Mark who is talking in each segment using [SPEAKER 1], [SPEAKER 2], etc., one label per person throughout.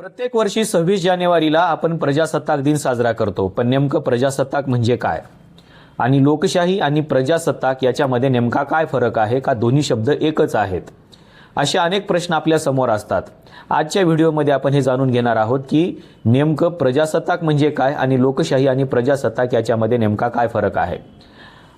[SPEAKER 1] प्रत्येक वर्षी सव्वीस जानेवारीला आपण प्रजासत्ताक दिन साजरा करतो. पण नेमकं प्रजासत्ताक म्हणजे काय? आणि लोकशाही आणि प्रजासत्ताक याच्यामध्ये नेमका काय फरक आहे का? दोन्ही शब्द एकच आहेत. असे अनेक प्रश्न आपल्यासमोर असतात. आजच्या व्हिडिओमध्ये आपण हे जाणून घेणार आहोत की नेमकं प्रजासत्ताक म्हणजे काय आणि लोकशाही आणि प्रजासत्ताक याच्यामध्ये नेमका काय फरक आहे?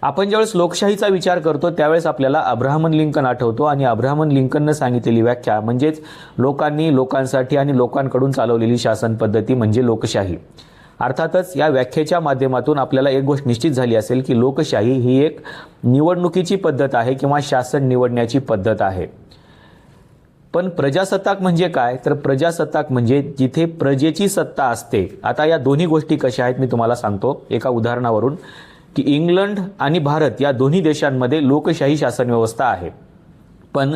[SPEAKER 1] आपण ज्यावेळेस लोकशाहीचा विचार करतो त्यावेळेस आपल्याला अब्राहमन लिंकन आठवतो आणि अब्राहमन लिंकननं सांगितलेली व्याख्या म्हणजेच लोकांनी लोकांसाठी आणि लोकांकडून चालवलेली शासन पद्धती म्हणजे लोकशाही. अर्थातच या व्याख्येच्या माध्यमातून आपल्याला एक गोष्ट निश्चित झाली असेल की लोकशाही ही एक निवडणुकीची पद्धत आहे किंवा शासन निवडण्याची पद्धत आहे. पण प्रजासत्ताक म्हणजे काय? तर प्रजासत्ताक म्हणजे जिथे प्रजेची सत्ता असते. आता या दोन्ही गोष्टी कशा आहेत मी तुम्हाला सांगतो. एका उदाहरणावरून. की इंग्लंड आणि भारत या दोन्ही देशांमध्ये लोकशाही शासन व्यवस्था आहे. पण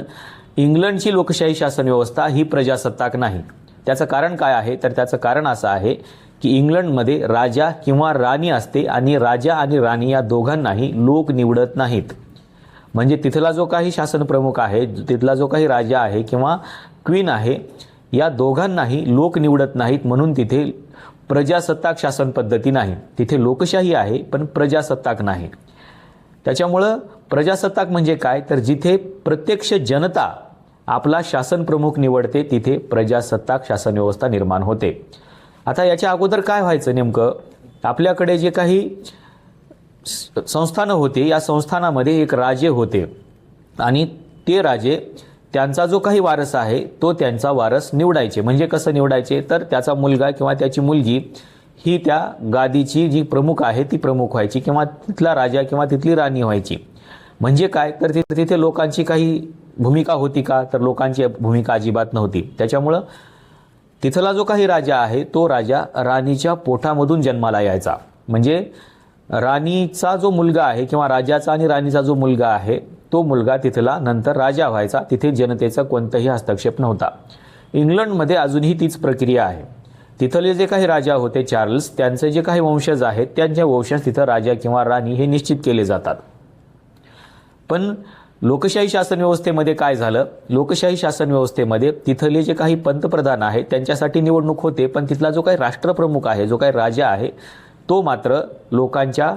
[SPEAKER 1] इंग्लंडची लोकशाही शासन व्यवस्था ही प्रजासत्ताक नाही. त्याचं कारण काय आहे? तर त्याचं कारण असं आहे की इंग्लंडमध्ये राजा किंवा राणी असते आणि राजा आणि राणी या दोघांनाही लोक निवडत नाहीत. म्हणजे तिथला जो काही शासन प्रमुख आहे तिथला जो काही राजा आहे किंवा क्वीन आहे या दोघांनाही लोक निवडत नाहीत म्हणून तिथे प्रजासत्ताक शासन पद्धती नाही. तिथे लोकशाही आहे पण प्रजासत्ताक नाही. त्याच्यामुळं प्रजासत्ताक म्हणजे काय? तर जिथे प्रत्यक्ष जनता आपला शासन प्रमुख निवडते तिथे प्रजासत्ताक शासन व्यवस्था निर्माण होते. आता याच्या अगोदर काय व्हायचं नेमकं? आपल्याकडे जे काही संस्थानं होते या संस्थानामध्ये एक राजे होते. आणि ते राजे त्यांचा जो काही वारस आहे तो त्यांचा वारस निवडायचे. म्हणजे कसं निवडायचे? तर त्याचा मुलगा किंवा त्याची मुलगी ही त्या गादीची जी प्रमुख आहे ती प्रमुख व्हायची किंवा तिथला राजा किंवा तिथली राणी व्हायची. म्हणजे काय? तर तिथे तिथे लोकांची काही भूमिका होती का? तर लोकांची भूमिका अजिबात नव्हती. त्याच्यामुळं तिथला जो काही राजा आहे तो राजा राणीच्या पोटामधून जन्माला यायचा. म्हणजे राणीचा जो मुलगा आहे किंवा राजाचा आणि राणीचा जो मुलगा आहे तो मुलगा तिथला नंतर राजा व्हायचा. तिथे जनतेचा कोणताही हस्तक्षेप नव्हता. इंग्लंडमध्ये अजूनही तीच प्रक्रिया आहे. तिथले जे काही राजा होते चार्ल्स त्यांचे जे काही वंशज आहेत त्यांच्या वंशज तिथं राजा किंवा राणी हे निश्चित केले जातात. पण लोकशाही शासन व्यवस्थेमध्ये काय झालं? लोकशाही शासन व्यवस्थेमध्ये तिथले जे काही पंतप्रधान आहेत त्यांच्यासाठी निवडणूक होते पण तिथला जो काही राष्ट्रप्रमुख आहे जो काही राजा आहे तो मात्र लोकांच्या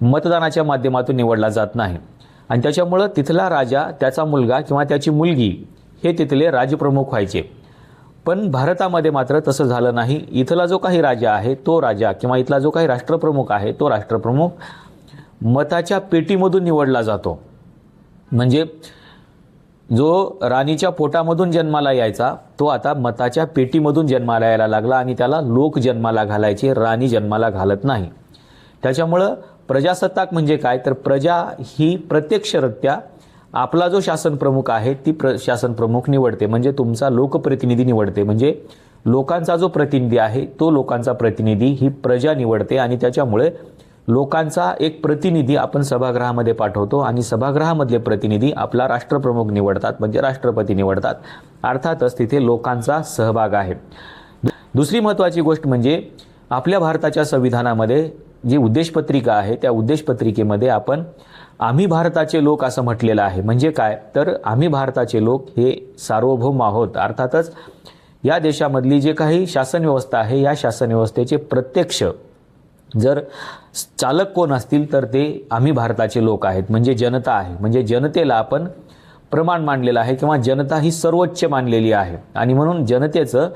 [SPEAKER 1] मतदानाच्या माध्यमातून निवडला जात नाही. आणि त्याच्यामुळं तिथला राजा त्याचा मुलगा किंवा त्याची मुलगी हे तिथले राजप्रमुख व्हायचे. पण भारतामध्ये मात्र तसं झालं नाही. इथला जो काही राजा आहे तो राजा किंवा इथला जो काही राष्ट्रप्रमुख आहे तो राष्ट्रप्रमुख मताच्या पेटीमधून निवडला जातो. म्हणजे जो राणीच्या पोटामधून जन्माला यायचा तो आता मताच्या पेटीमधून जन्माला यायला लागला आणि त्याला लोक जन्माला घालायचे राणी जन्माला घालत नाही. त्याच्यामुळं प्रजासत्ताक म्हणजे काय? तर प्रजा ही प्रत्यक्षरित्या आपला जो शासन प्रमुख आहे ती प्र शासन प्रमुख निवडते. म्हणजे तुमचा लोकप्रतिनिधी निवडते. म्हणजे लोकांचा जो प्रतिनिधी आहे तो लोकांचा प्रतिनिधी ही प्रजा निवडते आणि त्याच्यामुळे लोकांचा एक प्रतिनिधी आपण सभागृहामध्ये पाठवतो आणि सभागृहामधले प्रतिनिधी आपला राष्ट्रप्रमुख निवडतात म्हणजे राष्ट्रपती निवडतात. अर्थातच तिथे लोकांचा सहभाग आहे. दुसरी महत्त्वाची गोष्ट म्हणजे आपल्या भारताच्या संविधानामध्ये जी उद्देशपत्रिका आहे त्या उद्देशपत्रिकेमध्ये आपण आम्ही भारताचे लोक असं म्हटलेलं आहे. म्हणजे काय? तर आम्ही भारताचे लोक हे सार्वभौम आहोत. अर्थातच या देशामधली जे काही शासन व्यवस्था आहे या शासन व्यवस्थेचे प्रत्यक्ष जर चालक कोण असतील तर ते आम्ही भारताचे लोक आहेत. म्हणजे जनता आहे. म्हणजे जनतेला आपण प्रमाण मानलेलं आहे किंवा जनता ही सर्वोच्च मानलेली आहे. आणि म्हणून जनतेचं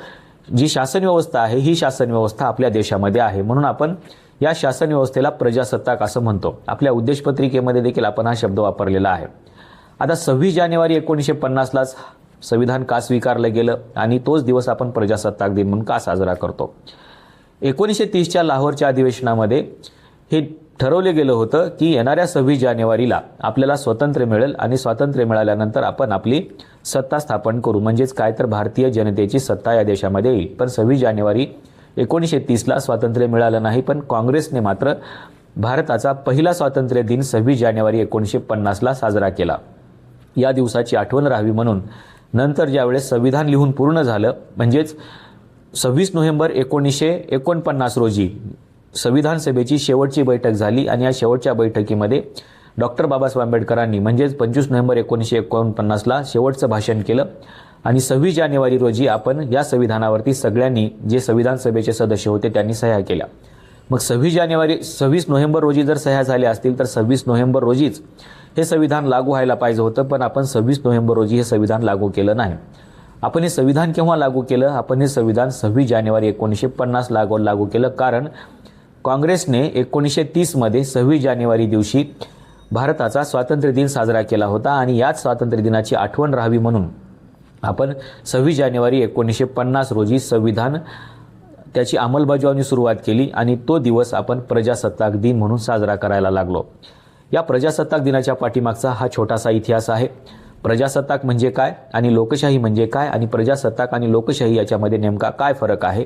[SPEAKER 1] जी शासन व्यवस्था आहे ही शासन व्यवस्था आपल्या देशामध्ये आहे. म्हणून आपण या शासन व्यवस्थेला प्रजासत्ताक असं म्हणतो. आपल्या उद्देशपत्रिकेमध्ये देखील आपण हा शब्द वापरलेला आहे. आता सव्वीस जानेवारी एकोणीसशे पन्नासलाच संविधान का स्वीकारलं गेलं आणि तोच दिवस आपण प्रजासत्ताक दिन म्हणून का साजरा करतो? एकोणीसशे तीसच्या लाहोरच्या अधिवेशनामध्ये हे ठरवलं गेलं होतं की येणाऱ्या सव्वीस जानेवारीला आपल्याला स्वातंत्र्य मिळेल आणि स्वातंत्र्य मिळाल्यानंतर आपण आपली सत्ता स्थापन करू. म्हणजेच काय तर भारतीय जनतेची सत्ता या देशामध्ये येईल. पण सव्वीस जानेवारी एकोणीसशे तीसला स्वातंत्र्य मिळालं नाही पण काँग्रेसने मात्र भारताचा पहिला स्वातंत्र्य दिन सव्वीस जानेवारी एकोणीसशे पन्नासला साजरा केला. या दिवसाची आठवण राहावी म्हणून नंतर ज्यावेळेस संविधान लिहून पूर्ण झालं म्हणजेच सव्वीस नोव्हेंबर एकोणीसशे एकोणपन्नास रोजी संविधान सभेची शेवटची बैठक झाली आणि या शेवटच्या बैठकीमध्ये डॉक्टर बाबासाहेब आंबेडकरांनी म्हणजेच पंचवीस नोव्हेंबर एकोणीसशे एकोणपन्नासला शेवटचं भाषण केलं. आणि सव्वीस जानेवारी रोजी आपण या संविधानावरती सगळ्यांनी जे संविधान सभेचे सदस्य होते त्यांनी सह्या केल्या. मग सव्वीस जानेवारी सव्वीस नोव्हेंबर रोजी जर सह्या झाल्या असतील तर सव्वीस नोव्हेंबर रोजीच हे संविधान लागू व्हायला पाहिजे होतं पण आपण सव्वीस नोव्हेंबर रोजी हे संविधान लागू केलं नाही. आपण हे संविधान केव्हा लागू केलं? आपण हे संविधान सव्वीस जानेवारी एकोणीसशे पन्नास लागू लागू केलं कारण काँग्रेसने एकोणीसशे तीसमध्ये सव्वीस जानेवारी दिवशी भारताचा स्वातंत्र्य दिन साजरा केला होता आणि याच स्वातंत्र्य दिनाची आठवण राहावी म्हणून आपण सव्वीस जानेवारी एकोणीसशे पन्नास रोजी संविधान त्याची अंमलबजावणी सुरुवात केली आणि तो दिवस आपण प्रजासत्ताक दिन म्हणून साजरा करायला लागलो. या प्रजासत्ताक दिनाच्या पाठीमागचा हा छोटासा इतिहास आहे. प्रजासत्ताक म्हणजे काय आणि लोकशाही म्हणजे काय आणि प्रजासत्ताक आणि लोकशाही याच्यामध्ये नेमका काय फरक आहे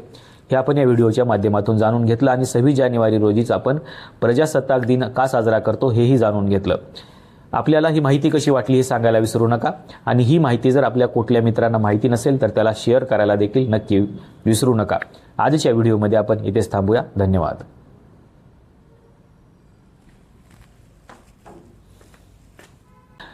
[SPEAKER 1] हे आपण या व्हिडिओच्या माध्यमातून जाणून घेतलं आणि सव्वीस जानेवारी रोजीच आपण प्रजासत्ताक दिन का साजरा करतो हेही जाणून घेतलं. आपल्याला ही माहिती कशी वाटली हे सांगायला विसरू नका. आणि ही माहिती जर आपल्या कुठल्या मित्रांना माहिती नसेल तर त्याला शेअर करायला देखील नक्की विसरू नका. आजच्या व्हिडिओमध्ये आपण इथेच थांबूया. धन्यवाद.